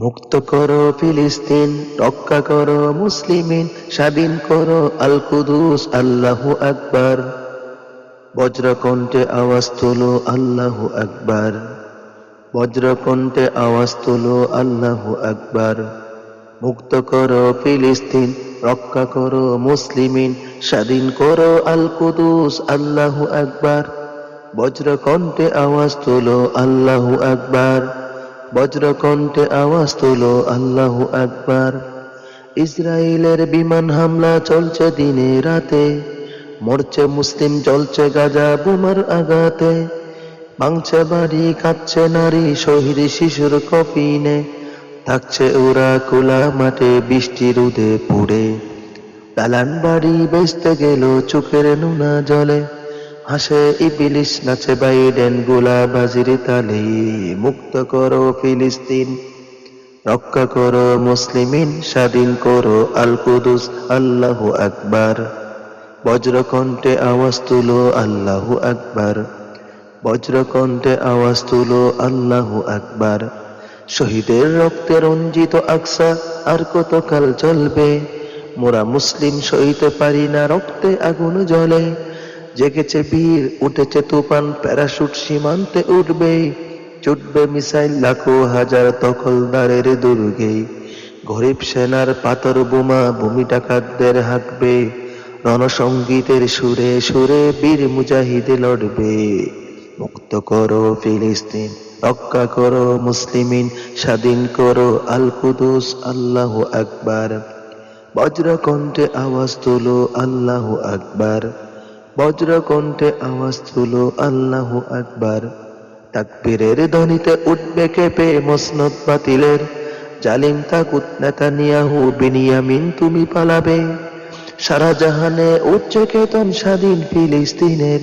মুক্ত করো ফিলিস্তিন, রক্ষা করো মুসলিমিন, স্বাধীন করো আল কুদুস আল্লাহু আকবার। বজ্রকণ্ঠে আওয়াজ তোলো, আল্লাহু আকবার। বজ্রকণ্ঠে আওয়াজ তোলো, আল্লাহু আকবার। মুক্ত করো ফিলিস্তিন, রক্ষা করো মুসলিমিন, স্বাধীন করো আল কুদুস আল্লাহু আকবার। বজ্রকণ্ঠে আওয়াজ তোলো, আল্লাহু আকবার। বজ্রকণ্ঠে আওয়াজ তোলো, আল্লাহু আকবার। ইসরায়েলের বিমান হামলা চলছে দিনে রাতে। মরছে মুসলিম চলছে গাজা বোমার আঘাতে। ভাঙছে বাড়ি কাচ্ছে নারী, শহীদ শিশুর কফিনে। থাকছে ওরা কোলা মাঠে, বৃষ্টি রোদে পুড়ে। দালান বাড়ি বেচতে গেল চোখের নোনা জলে। হাসে ইবিলিশ নাচে বাইডেন গোলা বাজির তালে, মুক্ত করো ফিলিস্তিন, রক্ষা করো মুসলিমিন, স্বাধীন করো আল কুদুস আল্লাহু আকবার। বজ্রকণ্ঠে আওয়াজ তুলো আল্লাহু আকবার। বজ্রকণ্ঠে আওয়াজ তুলো আল্লাহু আকবার। শহীদের রক্তে রঞ্জিত আকসা, আর কতকাল চলবে? মোরা মুসলিম সইতে পারি না, রক্তে আগুন জ্বলে। জেগেছে বীর উঠেছে তুফান, প্যারাশুট সীমান্তে উঠবে চুটবে মিসাইল, লাখো হাজার দখলদারের দুর্গে। গরিব সেনার পাথর বোমা, ভূমি ডাকাতদের হাঁকবে রণসঙ্গীতের সুরে সুরে বীর মুজাহিদে লড়বে। মুক্ত করো ফিলিস্তিন, রক্ষা করো মুসলিমিন, স্বাধীন করো আল কুদুস আল্লাহ আকবার। বজ্রকণ্ঠে আওয়াজ তুলো আল্লাহ আকবার। বজ্রকণ্ঠে আওয়াজ তুলো, আল্লাহ আকবার। তাকবীরের ধ্বনিতে উঠবে কেঁপে মসনদ বাতিলের। জালিম তাকুত নেতানিয়াহু বিনিয়ামিন তুমি পালাবে। সারা জাহানে উচ্চ কেতন স্বাধীন ফিলিস্তিনের।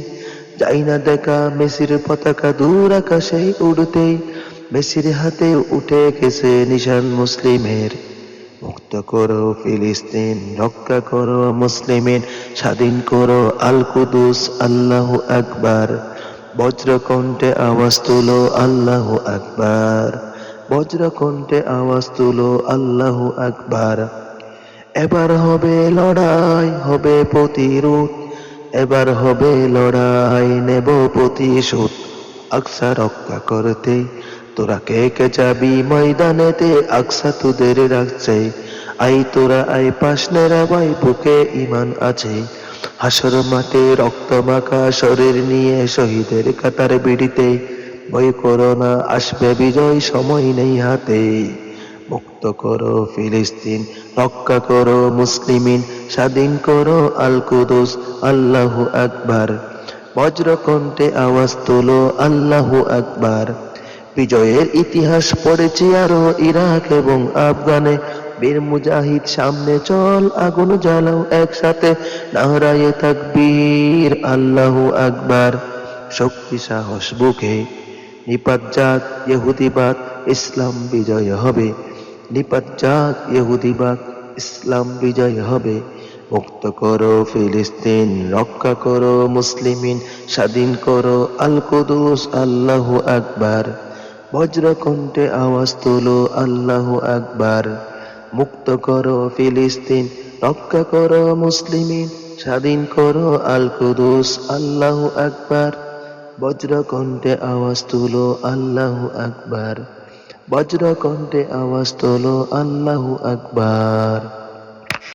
যাই না দেখা মেসির পতাকা দূর আকাশে উড়তে। মেসির হাতে উঠে গেছে নিশান মুসলিমের। মুক্ত করো ফিলিস্তিন, রক্ষা করো মুসলিমিন, স্বাধীন করো আল কুদুস আল্লাহ আকবার। বজ্রকণ্ঠে আওয়াজ তুলো, আল্লাহ আকবার। বজ্রকণ্ঠে আওয়াজ তুলো, আল্লাহ আকবার। এবার হবে লড়াই, হবে প্রতিরোধ। এবার হবে লড়াই, নেব প্রতিশোধ। আকসা রক্ষা করতে তোরা কে কে যাবি ময়দানেতে? আকসা তোদের রাখছে। আই তোরা আই পাশনেরা ভাই, বুকে ইমান আছে। হাসর মাঠে রক্ত মাখা শরীর নিয়ে শহীদের কাতার বিড়িতে। বই করো না, আসবে বিজয়, সময় নেই হাতে। মুক্ত করো ফিলিস্তিন, রক্ষা করো মুসলিমিন, স্বাধীন করো আল কুদুস আল্লাহু আকবার। বজ্রকণ্ঠে আওয়াজ তোলো, আল্লাহু আকবার। বিজয়ের ইতিহাস পড়েছি আরও ইরাক এবং আফগানে। বীর মুজাহিদ, সামনে চল, আগুন জ্বালাও একসাথে। নাহরায়ে তাকবীর, আল্লাহু আকবার। শক্তি, সাহস, বুকে। নিপাত যাক ইহুদিবাদ ইসলাম বিজয় হবে। নিপাত যাক ইহুদিবাদ ইসলাম বিজয় হবে। মুক্ত করো ফিলিস্তিন, রক্ষা করো মুসলিমিন, স্বাধীন করো আল কুদুস আল্লাহু আকবার। বজ্রকণ্ঠে আওয়াজ তোলো, আল্লাহ আকবার। মুক্ত করো ফিলিস্তিন, রক্ষা করো মুসলিমিন, স্বাধীন করো আল কুদুস আল্লাহু আকবার। বজ্রকণ্ঠে আওয়াজ তুলো, আল্লাহ আকবার। বজ্রকণ্ঠে আওয়াজ তোলো, আল্লাহু আকবার।